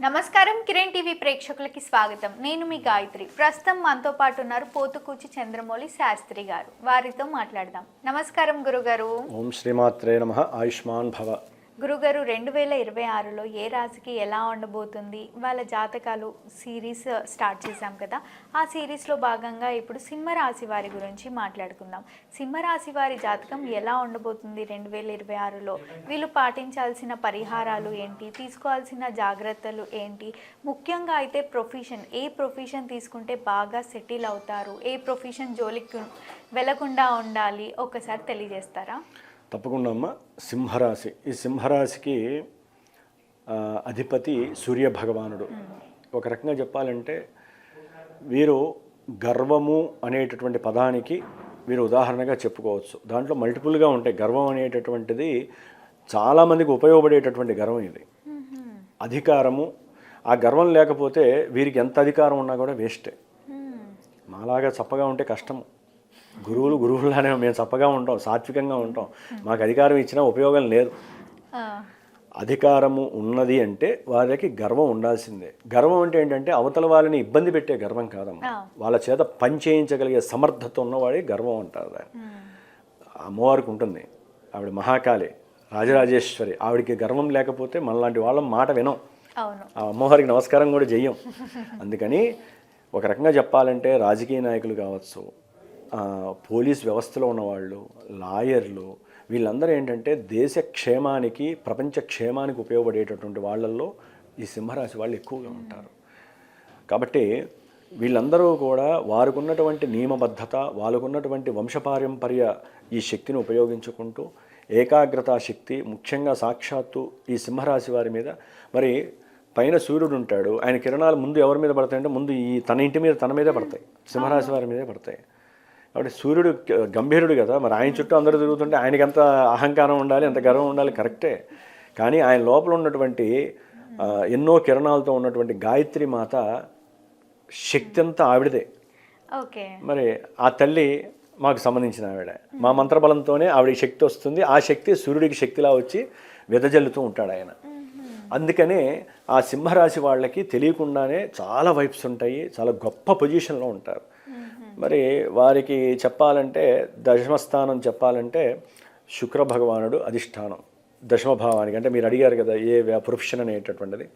నమస్కారం కిరణ్ టీవీ ప్రేక్షకులకి స్వాగతం. నేను మీ గాయత్రి. ప్రస్తుతం మనతో పాటు ఉన్నారు పోతుకూచి చంద్రమౌళి శాస్త్రి గారు. వారితో మాట్లాడదాం. నమస్కారం గురుగారు. ఓం శ్రీమాత్రే నమ. ఆయుష్మాన్ భవ. గురుగారు రెండు వేల ఇరవై ఆరులో ఏ రాశికి ఎలా ఉండబోతుంది? వాళ్ళ జాతకాలు సిరీస్ స్టార్ట్ uh, చేశాం కదా. ఆ సిరీస్లో భాగంగా ఇప్పుడు సింహరాశి వారి గురించి మాట్లాడుకుందాం. సింహరాశి వారి జాతకం ఎలా ఉండబోతుంది రెండు వేల ఇరవై ఆరులో? వీళ్ళు పాటించాల్సిన పరిహారాలు ఏంటి? తీసుకోవాల్సిన జాగ్రత్తలు ఏంటి? ముఖ్యంగా అయితే ప్రొఫెషన్ ఏ ప్రొఫెషన్ తీసుకుంటే బాగా సెటిల్ అవుతారు? ఏ ప్రొఫెషన్ జోలికి వెళ్ళకుండా ఉండాలి? ఒకసారి తెలియజేస్తారా? తప్పకుండా అమ్మ. సింహరాశి. ఈ సింహరాశికి అధిపతి సూర్య భగవానుడు ఒక రకంగా చెప్పాలంటే వీరు గర్వము అనేటటువంటి పదానికి వీరు ఉదాహరణగా చెప్పుకోవచ్చు. దాంట్లో మల్టిపుల్గా ఉంటాయి. గర్వం అనేటటువంటిది చాలామందికి ఉపయోగపడేటటువంటి గర్వం ఇది. అధికారము. ఆ గర్వం లేకపోతే వీరికి ఎంత అధికారం ఉన్నా కూడా వేస్టే. మాలాగా చప్పగా ఉంటే కష్టము. గురువులు గురువులానే మేము చప్పగా ఉంటాం సాత్వికంగా ఉంటాం. మాకు అధికారం ఇచ్చినా ఉపయోగం లేదు. అధికారము ఉన్నది అంటే వారికి గర్వం ఉండాల్సిందే. గర్వం అంటే ఏంటంటే అవతల వాళ్ళని ఇబ్బంది పెట్టే గర్వం కాదమ్మా. వాళ్ళ చేత పని చేయించగలిగే సమర్థత ఉన్నవాడే గర్వం అంటారు దాన్ని. అమ్మవారికి ఉంటుంది. ఆవిడ మహాకాళి రాజరాజేశ్వరి. ఆవిడకి గర్వం లేకపోతే మనలాంటి వాళ్ళ మాట వినం. ఆ అమ్మవారికి నమస్కారం కూడా చెయ్యం. అందుకని ఒక రకంగా చెప్పాలంటే రాజకీయ నాయకులు కావచ్చు పోలీస్ వ్యవస్థలో ఉన్నవాళ్ళు లాయర్లు వీళ్ళందరూ ఏంటంటే దేశ క్షేమానికి ప్రపంచ క్షేమానికి ఉపయోగపడేటటువంటి వాళ్ళల్లో ఈ సింహరాశి వాళ్ళు ఎక్కువగా ఉంటారు. కాబట్టి వీళ్ళందరూ కూడా వారికున్నటువంటి నియమబద్ధత వాళ్ళకున్నటువంటి వంశపారంపర్య ఈ శక్తిని ఉపయోగించుకుంటూ ఏకాగ్రతా శక్తి ముఖ్యంగా సాక్షాత్తు ఈ సింహరాశి వారి మీద. మరి పైన సూర్యుడు ఉంటాడు ఆయన కిరణాలు ముందు ఎవరి మీద పడతాయంటే ముందు ఈ తన ఇంటి మీద తన మీదే పడతాయి. సింహరాశి వారి మీదే పడతాయి. కాబట్టి సూర్యుడు గంభీరుడు కదా. మరి ఆయన చుట్టూ అందరూ తిరుగుతుంటే ఆయనకి ఎంత అహంకారం ఉండాలి ఎంత గర్వం ఉండాలి కరెక్టే. కానీ ఆయన లోపల ఉన్నటువంటి ఎన్నో కిరణాలతో ఉన్నటువంటి గాయత్రి మాత శక్తి అంతా ఆవిడదే. ఓకే. మరి ఆ తల్లి మాకు సంబంధించిన ఆవిడ. మా మంత్రబలంతోనే ఆవిడకి శక్తి వస్తుంది. ఆ శక్తి సూర్యుడికి శక్తిలా వచ్చి వెదజల్లుతూ ఉంటాడు ఆయన. అందుకనే ఆ సింహరాశి వాళ్ళకి తెలియకుండానే చాలా వైబ్స్ ఉంటాయి చాలా గొప్ప పొజిషన్లో ఉంటారు. మరి వారికి చెప్పాలంటే దశమస్థానం చెప్పాలంటే శుక్ర భగవానుడు అధిష్టానం దశమ భావానికి అంటే మీరు అడిగారు కదా ఏ ప్రొఫెషన్ అనేటటువంటిది.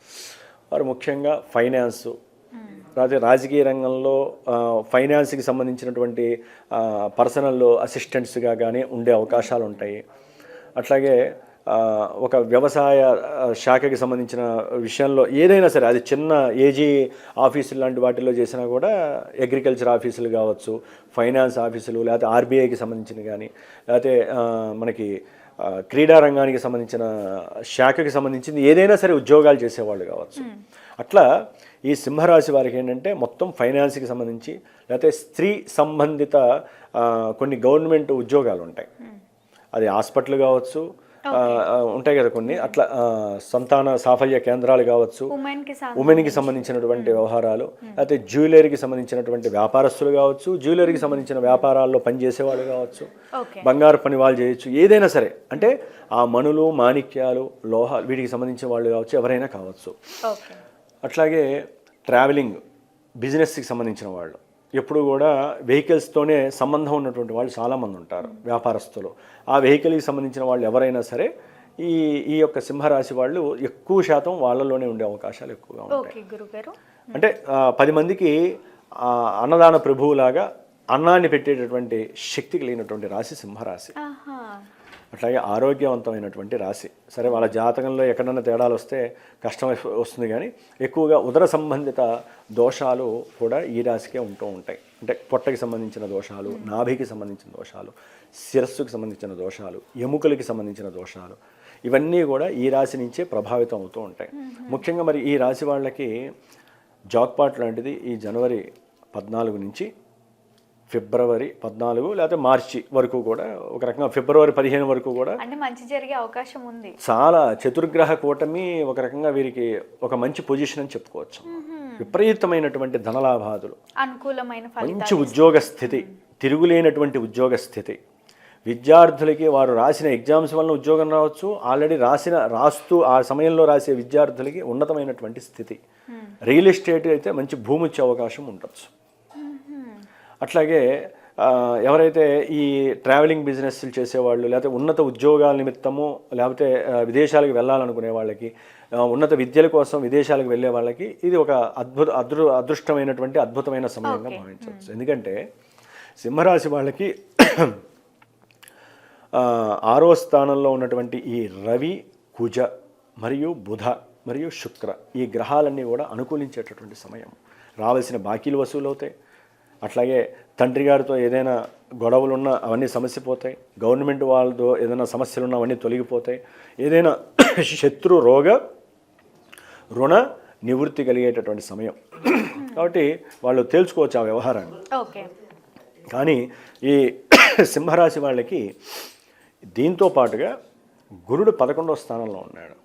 వారు ముఖ్యంగా ఫైనాన్సు రాజ రాజకీయ రంగంలో ఫైనాన్స్కి సంబంధించినటువంటి పర్సనల్ అసిస్టెంట్స్గా కానీ ఉండే అవకాశాలు ఉంటాయి అట్లాగే ఒక వ్యవసాయ శాఖకి సంబంధించిన విషయంలో ఏదైనా సరే అది చిన్న ఏజీ ఆఫీసులు లాంటి వాటిల్లో చేసినా కూడా అగ్రికల్చర్ ఆఫీసులు కావచ్చు ఫైనాన్స్ ఆఫీసులు లేకపోతే ఆర్బీఐకి సంబంధించిన కానీ లేకపోతే మనకి క్రీడా రంగానికి సంబంధించిన శాఖకి సంబంధించింది ఏదైనా సరే ఉద్యోగాలు చేసేవాళ్ళు కావచ్చు. అట్లా ఈ సింహరాశి వారికి ఏంటంటే మొత్తం ఫైనాన్స్కి సంబంధించి లేకపోతే స్త్రీ సంబంధిత కొన్ని గవర్నమెంట్ ఉద్యోగాలు ఉంటాయి. అది హాస్పిటల్ కావచ్చు ఉంటాయి కదా కొన్ని. అట్లా సంతాన సాఫల్య కేంద్రాలు కావచ్చు ఉమెన్కి ఉమెన్కి సంబంధించినటువంటి వ్యవహారాలు లేకపోతే జ్యువెలరీకి సంబంధించినటువంటి వ్యాపారస్తులు కావచ్చు జ్యువెలరీకి సంబంధించిన వ్యాపారాల్లో పనిచేసే వాళ్ళు కావచ్చు బంగారు పని వాళ్ళు చేయొచ్చు ఏదైనా సరే. అంటే ఆ మణులు మాణిక్యాలు లోహాలు వీటికి సంబంధించిన వాళ్ళు కావచ్చు ఎవరైనా కావచ్చు. అట్లాగే ట్రావెలింగ్ బిజినెస్కి సంబంధించిన వాళ్ళు. ఎప్పుడు కూడా వెహికల్స్తోనే సంబంధం ఉన్నటువంటి వాళ్ళు చాలామంది ఉంటారు వ్యాపారస్తులు. ఆ వెహికల్కి సంబంధించిన వాళ్ళు ఎవరైనా సరే ఈ ఈ యొక్క సింహరాశి వాళ్ళు ఎక్కువ శాతం వాళ్ళలోనే ఉండే అవకాశాలు ఎక్కువగా ఉంటాయి. అంటే పది మందికి అన్నదాన ప్రభువులాగా అన్నాన్ని పెట్టేటటువంటి శక్తి కలిగినటువంటి రాశి సింహరాశి. అట్లాగే ఆరోగ్యవంతమైనటువంటి రాశి. సరే వాళ్ళ జాతకంలో ఎక్కడన్నా తేడాలు వస్తే కష్టం వస్తుంది కానీ ఎక్కువగా ఉదర సంబంధిత దోషాలు కూడా ఈ రాశికే ఉంటూ ఉంటాయి. అంటే పొట్టకి సంబంధించిన దోషాలు నాభికి సంబంధించిన దోషాలు శిరస్సుకి సంబంధించిన దోషాలు ఎముకలకి సంబంధించిన దోషాలు ఇవన్నీ కూడా ఈ రాశి నుంచే ప్రభావితం అవుతూ ఉంటాయి. ముఖ్యంగా మరి ఈ రాశి వాళ్ళకి జాక్పాట్ లాంటిది ఈ జనవరి పద్నాలుగు నుంచి ఫిబ్రవరి పద్నాలుగు లేకపోతే మార్చి వరకు కూడా ఒక రకంగా ఫిబ్రవరి పదిహేను వరకు కూడా అంటే మంచి జరిగే అవకాశం ఉంది. చాలా చతుర్గ్రహ కూటమి ఒక రకంగా వీరికి ఒక మంచి పొజిషన్ అని చెప్పుకోవచ్చు. విపరీతమైనటువంటి ధనలాభాదులు. అనుకూలమైన మంచి ఉద్యోగ స్థితి తిరుగులేనటువంటి ఉద్యోగ స్థితి. విద్యార్థులకి వారు రాసిన ఎగ్జామ్స్ వలన ఉద్యోగం రావచ్చు. ఆల్రెడీ రాసిన రాస్తూ ఆ సమయంలో రాసే విద్యార్థులకి ఉన్నతమైనటువంటి స్థితి. రియల్ ఎస్టేట్ అయితే మంచి భూమి వచ్చే అవకాశం ఉండొచ్చు. అట్లాగే ఎవరైతే ఈ ట్రావెలింగ్ బిజినెస్లు చేసేవాళ్ళు లేకపోతే ఉన్నత ఉద్యోగాల నిమిత్తము లేకపోతే విదేశాలకు వెళ్ళాలనుకునే వాళ్ళకి ఉన్నత విద్యల కోసం విదేశాలకు వెళ్ళే వాళ్ళకి ఇది ఒక అద్భుత అదృ అదృష్టమైనటువంటి అద్భుతమైన సమయంగా భావించవచ్చు. ఎందుకంటే సింహరాశి వాళ్ళకి ఆరో స్థానంలో ఉన్నటువంటి ఈ రవి కుజ మరియు బుధ మరియు శుక్ర ఈ గ్రహాలన్నీ కూడా అనుకూలించేటటువంటి సమయం. రావాల్సిన బాకీలు వసూలు అవుతాయి అట్లాగే తండ్రి గారితో ఏదైనా గొడవలు ఉన్నా అవన్నీ సమస్య పోతాయి గవర్నమెంట్ వాళ్ళతో ఏదైనా సమస్యలు ఉన్నా అవన్నీ తొలగిపోతాయి. ఏదైనా శత్రు రోగ రుణ నివృత్తి కలిగేటటువంటి సమయం. కాబట్టి వాళ్ళు తేల్చుకోవచ్చు ఆ వ్యవహారాన్ని. కానీ ఈ సింహరాశి వాళ్ళకి దీంతో పాటుగా గురుడు పదకొండవ స్థానంలో ఉన్నాడు.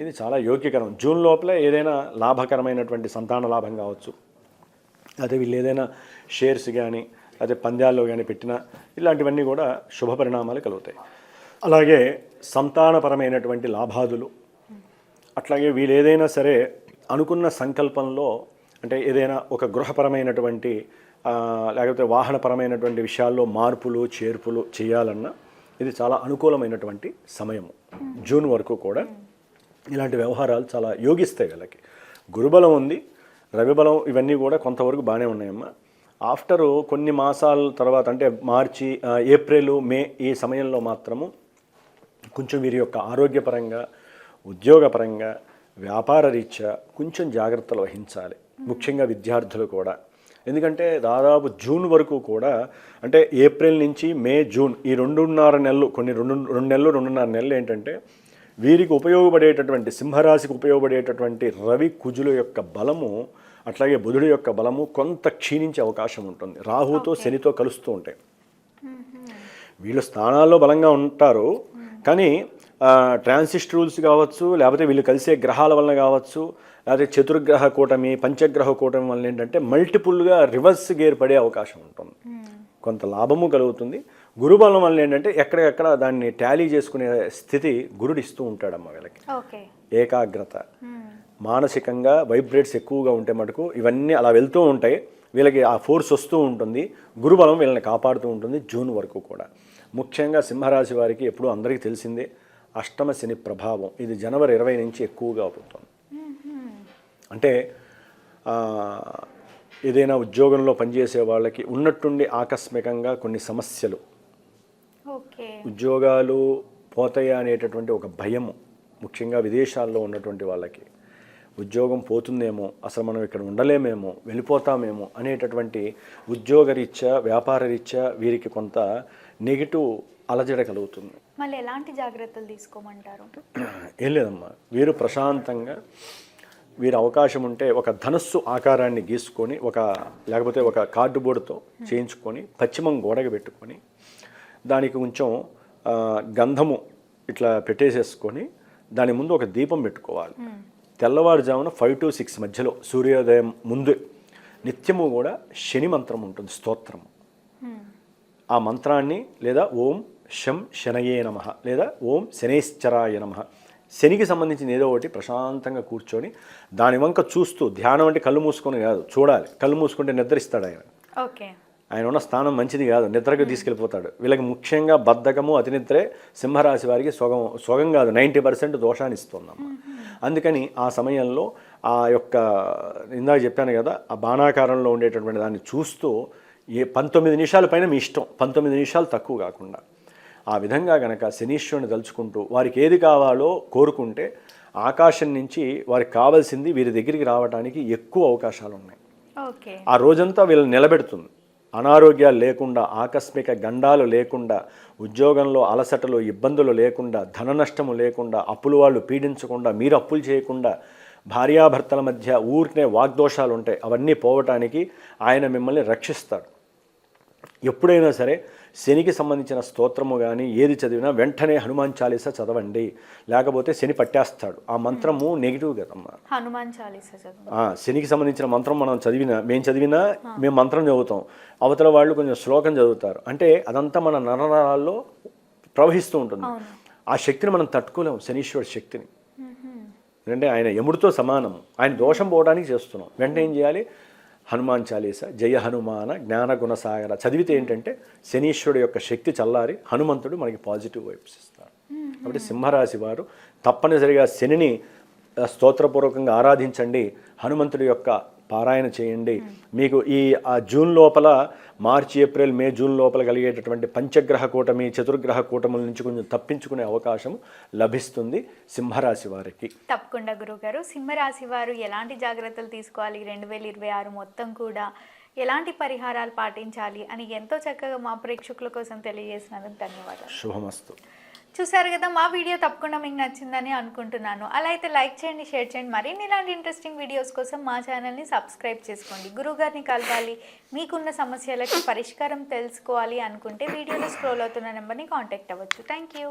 ఇది చాలా యోగ్యకరం. జూన్ లోపల ఏదైనా లాభకరమైనటువంటి సంతాన లాభం కావచ్చు. అదే వీళ్ళు ఏదైనా షేర్స్ కానీ అదే పంద్యాల్లో కానీ పెట్టినా ఇలాంటివన్నీ కూడా శుభ పరిణామాలు కలుగుతాయి. అలాగే సంతానపరమైనటువంటి లాభాదులు అట్లాగే వీళ్ళు ఏదైనా సరే అనుకున్న సంకల్పంలో అంటే ఏదైనా ఒక గృహపరమైనటువంటి లేకపోతే వాహనపరమైనటువంటి విషయాల్లో మార్పులు చేర్పులు చేయాలన్నా ఇది చాలా అనుకూలమైనటువంటి సమయము. జూన్ వరకు కూడా ఇలాంటి వ్యవహారాలు చాలా యోగిస్తాయి వీళ్ళకి. గురుబలం ఉంది రవిబలం ఇవన్నీ కూడా కొంతవరకు బాగానే ఉన్నాయమ్మా. ఆఫ్టర్ కొన్ని మాసాల తర్వాత అంటే మార్చి ఏప్రిల్ మే ఈ సమయంలో మాత్రము కొంచెం వీరి యొక్క ఆరోగ్యపరంగా ఉద్యోగపరంగా వ్యాపార రీత్యా కొంచెం జాగ్రత్తలు వహించాలి. ముఖ్యంగా విద్యార్థులు కూడా. ఎందుకంటే దాదాపు జూన్ వరకు కూడా అంటే ఏప్రిల్ నుంచి మే జూన్ ఈ రెండున్నర నెలలు కొన్ని రెండు రెండు నెలలు రెండున్నర నెలలు ఏంటంటే వీరికి ఉపయోగపడేటటువంటి సింహరాశికి ఉపయోగపడేటటువంటి రవి కుజుల యొక్క బలము అట్లాగే బుధుడి యొక్క బలము కొంత క్షీణించే అవకాశం ఉంటుంది. రాహుతో శనితో కలుస్తూ ఉంటాయి. వీళ్ళు స్థానాల్లో బలంగా ఉంటారు. కానీ ట్రాన్సిస్ట్ రూల్స్ కావచ్చు లేకపోతే వీళ్ళు కలిసే గ్రహాల వలన కావచ్చు లేకపోతే చతుర్గ్రహ కూటమి పంచగ్రహ కూటమి వలన ఏంటంటే మల్టిపుల్గా రివర్స్ గేర్ పడే అవకాశం ఉంటుంది. కొంత లాభము కలుగుతుంది. గురుబలం వలన ఏంటంటే ఎక్కడెక్కడ దాన్ని టాలీ చేసుకునే స్థితి గురుడు ఇస్తూ ఉంటాడమ్మ వీళ్ళకి. ఏకాగ్రత. మానసికంగా వైబ్రేట్స్ ఎక్కువగా ఉంటే మటుకు ఇవన్నీ అలా వెళ్తూ ఉంటాయి. వీళ్ళకి ఆ ఫోర్స్ వస్తూ ఉంటుంది. గురుబలం వీళ్ళని కాపాడుతూ ఉంటుంది జూన్ వరకు కూడా. ముఖ్యంగా సింహరాశి వారికి ఎప్పుడూ అందరికీ తెలిసిందే అష్టమ శని ప్రభావం. ఇది జనవరి ఇరవై నుంచి ఎక్కువగా అవుతుంది. అంటే ఏదైనా ఉద్యోగంలో పనిచేసే వాళ్ళకి ఉన్నట్టుండి ఆకస్మికంగా కొన్ని సమస్యలు ఉద్యోగాలు పోతాయా అనేటటువంటి ఒక భయము ముఖ్యంగా విదేశాల్లో ఉన్నటువంటి వాళ్ళకి. ఉద్యోగం పోతుందేమో అసలు మనం ఇక్కడ ఉండలేమేమో వెళ్ళిపోతామేమో అనేటటువంటి ఉద్యోగరీత్యా వ్యాపార రీత్యా వీరికి కొంత నెగిటివ్ అలజడ కలుగుతుంది. మళ్ళీ ఎలాంటి జాగ్రత్తలు తీసుకోమంటారు? ఏం లేదమ్మా. వీరు ప్రశాంతంగా వీరు అవకాశం ఉంటే ఒక ధనస్సు ఆకారాన్ని గీసుకొని ఒక లేకపోతే ఒక కార్డు బోర్డుతో చేయించుకొని పశ్చిమం గోడకు పెట్టుకొని దానికి కొంచెం గంధము ఇట్లా పెట్టేసేసుకొని దాని ముందు ఒక దీపం పెట్టుకోవాలి. తెల్లవారుజామున ఫైవ్ టు సిక్స్ మధ్యలో సూర్యోదయం ముందు నిత్యము కూడా శని మంత్రం ఉంటుంది స్తోత్రం ఆ మంత్రాన్ని లేదా ఓం శం శనయే నమ లేదా ఓం శనేశ్చరాయ నమ శనికి సంబంధించిన ఏదో ఒకటి ప్రశాంతంగా కూర్చొని దాని వంక చూస్తూ ధ్యానం అంటే కళ్ళు మూసుకొని కాదు చూడాలి. కళ్ళు మూసుకుంటే నిద్రిస్తాడు ఆయన. ఓకే. ఆయన ఉన్న స్థానం మంచిది కాదు నిద్రకు తీసుకెళ్ళిపోతాడు. వీళ్ళకి ముఖ్యంగా బద్ధకము అతినిద్రే సింహరాశి వారికి సొగం సొగం కాదు నైంటీ పర్సెంట్ దోషాన్ని ఇస్తుందమ్మ. అందుకని ఆ సమయంలో ఆ యొక్క ఇందాక చెప్పాను కదా ఆ బాణాకారంలో ఉండేటటువంటి దాన్ని చూస్తూ ఏ పంతొమ్మిది నిమిషాల పైన మీ ఇష్టం పంతొమ్మిది నిమిషాలు తక్కువ కాకుండా. ఆ విధంగా గనక శనీశ్వరుని తలుచుకుంటూ వారికి ఏది కావాలో కోరుకుంటే ఆకాశం నుంచి వారికి కావాల్సింది వీరి దగ్గరికి రావడానికి ఎక్కువ అవకాశాలు ఉన్నాయి ఆ రోజంతా వీళ్ళని నిలబెడుతుంది. అనారోగ్యాలు లేకుండా ఆకస్మిక గండాలు లేకుండా ఉద్యోగంలో అలసటలు ఇబ్బందులు లేకుండా ధన నష్టము లేకుండా అప్పులు వాళ్ళు పీడించకుండా మీరు అప్పులు చేయకుండా భార్యాభర్తల మధ్య ఊరినే వాగ్దోషాలు ఉంటాయి అవన్నీ పోవటానికి ఆయన మిమ్మల్ని రక్షిస్తాడు. ఎప్పుడైనా సరే శనికి సంబంధించిన స్తోత్రము కానీ ఏది చదివినా వెంటనే హనుమాన్ చాలీసా చదవండి. లేకపోతే శని పట్టేస్తాడు. ఆ మంత్రము నెగిటివ్ కదమ్మా. హనుమాన్ చాలీసా శనికి సంబంధించిన మంత్రం మనం చదివినా మేము చదివినా మేము మంత్రం చదువుతాం. అవతల వాళ్ళు కొంచెం శ్లోకం చదువుతారు. అంటే అదంతా మన నరనరాల్లో ప్రవహిస్తూ ఉంటుంది. ఆ శక్తిని మనం తట్టుకోలేము శనీశ్వర శక్తిని. ఎందుకంటే ఆయన యముడితో సమానం. ఆయన దోషం పోవడానికి చేస్తున్నాం. వెంటనే ఏం చేయాలి? హనుమాన్ చాలీస జయ హనుమాన జ్ఞాన గుణసాగర చదివితే ఏంటంటే శనీశ్వరుడు యొక్క శక్తి చల్లారి హనుమంతుడు మనకి పాజిటివ్ వైబ్స్ ఇస్తారు. కాబట్టి సింహరాశి వారు తప్పనిసరిగా శనిని స్తోత్రపూర్వకంగా ఆరాధించండి. హనుమంతుడి యొక్క పారాయణ చేయండి. మీకు ఈ ఆ జూన్ లోపల మార్చి ఏప్రిల్ మే జూన్ లోపల కలిగేటటువంటి పంచగ్రహ కూటమి చతుర్గ్రహ కూటముల నుంచి కొంచెం తప్పించుకునే అవకాశం లభిస్తుంది సింహరాశి వారికి. తప్పకుండా గురువుగారు సింహరాశి వారు ఎలాంటి జాగ్రత్తలు తీసుకోవాలి? రెండు వేల ఇరవై ఆరు మొత్తం కూడా ఎలాంటి పరిహారాలు పాటించాలి అని ఎంతో చక్కగా మా ప్రేక్షకుల కోసం తెలియజేసినందుకు ధన్యవాదాలు. శుభమస్తు. చూసారు కదా మా వీడియో తప్పకుండా మీకు నచ్చిందని అనుకుంటున్నాను. అలా అయితే లైక్ చేయండి షేర్ చేయండి. మరిన్ని ఇలాంటి ఇంట్రెస్టింగ్ వీడియోస్ కోసం మా ఛానల్ని సబ్స్క్రైబ్ చేసుకోండి. గురువుగారిని కలవాలి మీకున్న సమస్యలకు పరిష్కారం తెలుసుకోవాలి అనుకుంటే వీడియోలో స్క్రోల్ అవుతున్న నెంబర్ని కాంటాక్ట్ అవ్వచ్చు. Thank you